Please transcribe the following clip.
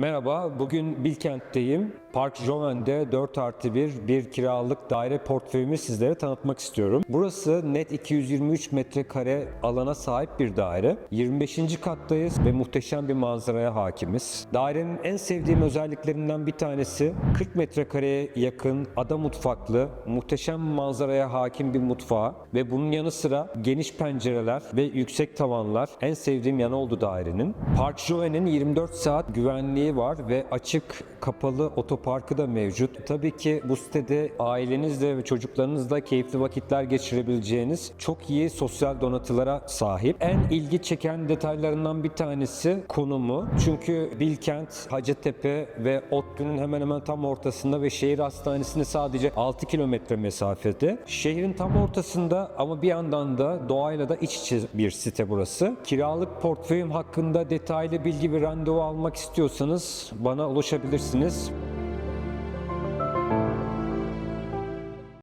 Merhaba, bugün Bilkent'teyim. Park Joven'de 4 artı 1 bir kiralık daire portföyümü sizlere tanıtmak istiyorum. Burası net 223 metrekare alana sahip bir daire. 25. kattayız ve muhteşem bir manzaraya hakimiz. Dairenin en sevdiğim özelliklerinden bir tanesi 40 metrekareye yakın ada mutfaklı, muhteşem manzaraya hakim bir mutfağı ve bunun yanı sıra geniş pencereler ve yüksek tavanlar en sevdiğim yanı oldu dairenin. Park Joven'in 24 saat güvenliği var ve açık kapalı otoparkı da mevcut. Tabii ki bu sitede ailenizle ve çocuklarınızla keyifli vakitler geçirebileceğiniz çok iyi sosyal donatılara sahip. En ilgi çeken detaylarından bir tanesi konumu. Çünkü Bilkent, Hacettepe ve ODTÜ'nün hemen hemen tam ortasında ve şehir hastanesine sadece 6 kilometre mesafede. Şehrin tam ortasında ama bir yandan da doğayla da iç içe bir site burası. Kiralık portföyüm hakkında detaylı bilgi ve randevu almak istiyorsanız bana ulaşabilirsiniz.